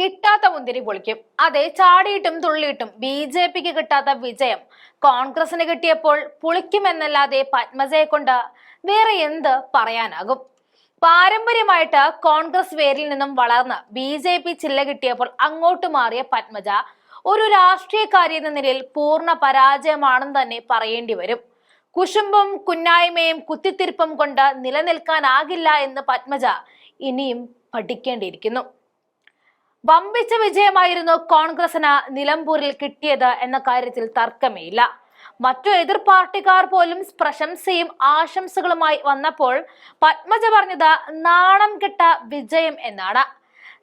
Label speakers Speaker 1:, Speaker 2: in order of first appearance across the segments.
Speaker 1: കിട്ടാത്ത മുന്തിരി പൊളിക്കും. അതെ ചാടിയിട്ടും തുള്ളിയിട്ടും ബി ജെ പിക്ക് കിട്ടാത്ത വിജയം കോൺഗ്രസിന് കിട്ടിയപ്പോൾ പുളിക്കുമെന്നല്ലാതെ പത്മജയെ കൊണ്ട് വേറെ എന്ത് പറയാനാകും? പാരമ്പര്യമായിട്ട് കോൺഗ്രസ് വേരിൽ നിന്നും വളർന്ന് ബി ജെ പി ചില്ല കിട്ടിയപ്പോൾ അങ്ങോട്ട് മാറിയ പത്മജ ഒരു രാഷ്ട്രീയക്കാരി എന്ന നിലയിൽ പൂർണ പരാജയമാണെന്ന് തന്നെ പറയേണ്ടി വരും. കുശുമ്പും കുന്നായ്മയും കുത്തിത്തിരിപ്പും കൊണ്ട് നിലനിൽക്കാനാകില്ല എന്ന് പത്മജ ഇനിയും പഠിക്കേണ്ടിയിരിക്കുന്നു. വമ്പിച്ച വിജയമായിരുന്നു കോൺഗ്രസിന് നിലമ്പൂരിൽ കിട്ടിയത് എന്ന കാര്യത്തിൽ തർക്കമേയില്ല. മറ്റു എതിർ പാർട്ടിക്കാർ പോലും പ്രശംസയും ആശംസകളുമായി വന്നപ്പോൾ പത്മജ പറഞ്ഞത് നാണം കെട്ട വിജയം എന്നാണ്.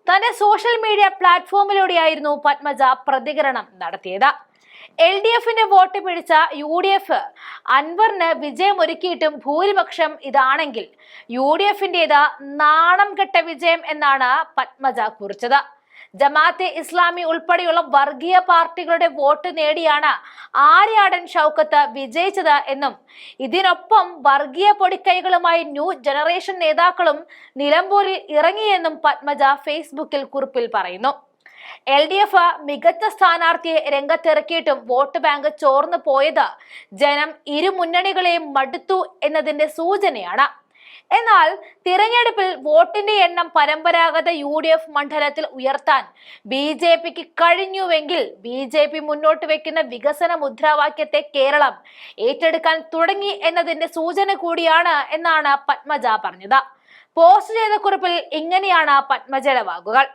Speaker 1: തന്റെ സോഷ്യൽ മീഡിയ പ്ലാറ്റ്ഫോമിലൂടെയായിരുന്നു പത്മജ പ്രതികരണം നടത്തിയത്. എൽ ഡി എഫിന്റെ വോട്ട് പിടിച്ച യു ഡി എഫ് അൻവറിന് വിജയമൊരുക്കിയിട്ടും ഭൂരിപക്ഷം ഇതാണെങ്കിൽ യു ഡി എഫിന്റേത് നാണം കെട്ട വിജയം എന്നാണ് പത്മജ കുറിച്ചത്. ജമാഅത്തെ ഇസ്ലാമി ഉൾപ്പെടെയുള്ള വർഗീയ പാർട്ടികളുടെ വോട്ട് നേടിയാണ് ആര്യാടൻ ഷൗക്കത്ത് വിജയിച്ചത് എന്നും ഇതിനൊപ്പം വർഗീയ പൊടിക്കൈകളുമായി ന്യൂ ജനറേഷൻ നേതാക്കളും നിലമ്പൂരിൽ ഇറങ്ങിയെന്നും പത്മജ ഫേസ്ബുക്കിൽ കുറിപ്പിൽ പറയുന്നു. എൽ ഡി എഫ് മികച്ച സ്ഥാനാർത്ഥിയെ രംഗത്തിറക്കിയിട്ടും വോട്ട് ബാങ്ക് ചോർന്നു പോയത് ജനം ഇരു മുന്നണികളെയും മടുത്തു എന്നതിന്റെ സൂചനയാണ്. എന്നാൽ തിരഞ്ഞെടുപ്പിൽ വോട്ടിന്റെ എണ്ണം പരമ്പരാഗത യു ഡി എഫ് മണ്ഡലത്തിൽ ഉയർത്താൻ ബി ജെ പിക്ക് കഴിഞ്ഞുവെങ്കിൽ ബി ജെ പി മുന്നോട്ട് വെക്കുന്ന വികസന മുദ്രാവാക്യത്തെ കേരളം ഏറ്റെടുക്കാൻ തുടങ്ങി എന്നതിന്റെ സൂചന കൂടിയാണ് എന്നാണ് പത്മജ പറഞ്ഞത്. പോസ്റ്റ് ചെയ്ത കുറിപ്പിൽ ഇങ്ങനെയാണ് പത്മജയുടെ വാക്കുകൾ.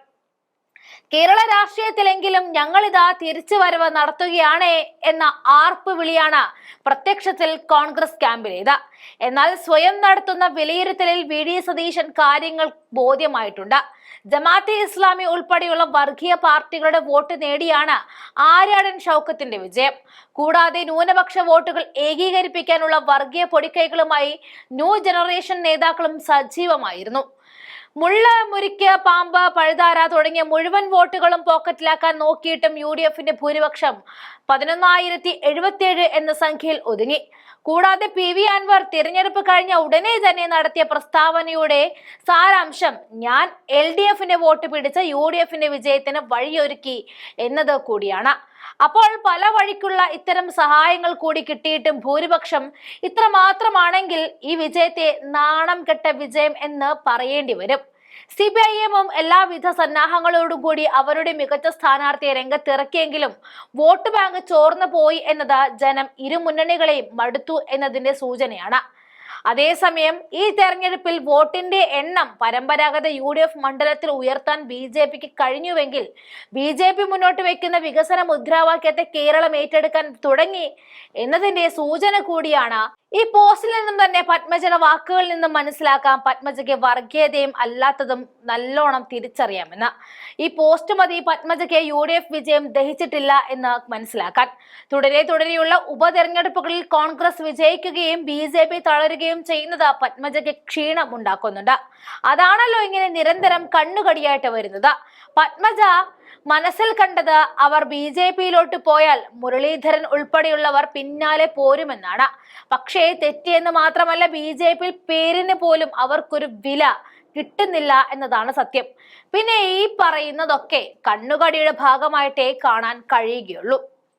Speaker 1: കേരള രാഷ്ട്രീയത്തിലെങ്കിലും ഞങ്ങളിതാ തിരിച്ചു വരവ് നടത്തുകയാണ് എന്ന ആർപ്പ് വിളിയാണ് പ്രത്യക്ഷത്തിൽ കോൺഗ്രസ് ക്യാമ്പിലേത്. എന്നാൽ സ്വയം നടത്തുന്ന വിലയിരുത്തലിൽ വി ഡി സതീശൻ കാര്യങ്ങൾ ബോധ്യമായിട്ടുണ്ട്. ജമാഅത്തെ ഇസ്ലാമി ഉൾപ്പെടെയുള്ള വർഗീയ പാർട്ടികളുടെ വോട്ട് നേടിയാണ് ആര്യാടൻ ഷൗക്കത്തിന്റെ വിജയം. കൂടാതെ ന്യൂനപക്ഷ വോട്ടുകൾ ഏകീകരിപ്പിക്കാനുള്ള വർഗീയ പൊടിക്കൈകളുമായി ന്യൂ ജനറേഷൻ നേതാക്കളും സജീവമായിരുന്നു. മുള്ള മുരിക്ക് പാമ്പ് പഴുതാര തുടങ്ങിയ മുഴുവൻ വോട്ടുകളും പോക്കറ്റിലാക്കാൻ നോക്കിയിട്ടും യു ഡി എഫിന്റെ ഭൂരിപക്ഷം പതിനൊന്നായിരത്തി എഴുപത്തിയേഴ് എന്ന സംഖ്യയിൽ ഒതുങ്ങി. കൂടാതെ പി വി അൻവർ തിരഞ്ഞെടുപ്പ് കഴിഞ്ഞ ഉടനെ തന്നെ നടത്തിയ പ്രസ്താവനയുടെ സാരാംശം ഞാൻ എൽ ഡി എഫിന്റെ വോട്ട് പിടിച്ച യു ഡി എഫിന്റെ വിജയത്തിന് വഴിയൊരുക്കി എന്നത് കൂടിയാണ്. അപ്പോൾ പല വഴിക്കുള്ള ഇത്തരം സഹായങ്ങൾ കൂടി കിട്ടിയിട്ടും ഭൂരിപക്ഷം ഇത്ര മാത്രമാണെങ്കിൽ ഈ വിജയത്തെ നാണം കെട്ട വിജയം എന്ന് പറയേണ്ടി വരും. സി പി ഐ എമ്മും എല്ലാവിധ സന്നാഹങ്ങളോടും കൂടി അവരുടെ മികച്ച സ്ഥാനാർത്ഥിയെ രംഗത്തിറക്കിയെങ്കിലും വോട്ട് ബാങ്ക് ചോർന്നു പോയി എന്നത് ജനം ഇരുമുന്നണികളെയും മടുത്തു എന്നതിന്റെ സൂചനയാണ്. അതേസമയം ഈ തെരഞ്ഞെടുപ്പിൽ വോട്ടിന്റെ എണ്ണം പരമ്പരാഗത യു ഡി എഫ് മണ്ഡലത്തിൽ ഉയർത്താൻ ബി ജെ പിക്ക് കഴിഞ്ഞുവെങ്കിൽ ബി ജെ പി മുന്നോട്ട് വെക്കുന്ന വികസന മുദ്രാവാക്യത്തെ കേരളം ഏറ്റെടുക്കാൻ തുടങ്ങി എന്നതിന്റെ സൂചന കൂടിയാണ്. ഈ പോസ്റ്റിൽ നിന്നും തന്നെ പത്മജയുടെ വാക്കുകളിൽ നിന്നും മനസ്സിലാക്കാം. പത്മജയ്ക്ക് വർഗീയതയും അല്ലാത്തതും നല്ലോണം തിരിച്ചറിയാമെന്ന്. ഈ പോസ്റ്റ് മതി പത്മജയ്ക്ക് യു ഡി എഫ് വിജയം ദഹിച്ചിട്ടില്ല എന്ന് മനസ്സിലാക്കാൻ. തുടരെ തുടരെയുള്ള ഉപതെരഞ്ഞെടുപ്പുകളിൽ കോൺഗ്രസ് വിജയിക്കുകയും ബി ജെ പി തളരുകയും ചെയ്യുന്നത് പത്മജയ്ക്ക് ക്ഷീണം ഉണ്ടാക്കുന്നുണ്ട് അതാണല്ലോ ഇങ്ങനെ നിരന്തരം കണ്ണുകടിയായിട്ട് വരുന്നത്. പത്മജ മനസ്സിൽ കണ്ടത് അവർ ബി ജെ പിയിലോട്ട് പോയാൽ മുരളീധരൻ ഉൾപ്പെടെയുള്ളവർ പിന്നാലെ പോരുമെന്നാണ്. പക്ഷേ തെറ്റിയെന്ന് മാത്രമല്ല ബി ജെ പി പേരിന് പോലും അവർക്കൊരു വില കിട്ടുന്നില്ല എന്നതാണ് സത്യം. പിന്നെ ഈ പറയുന്നതൊക്കെ കണ്ണുകടിയുടെ ഭാഗമായിട്ടേ കാണാൻ കഴിയുകയുള്ളൂ.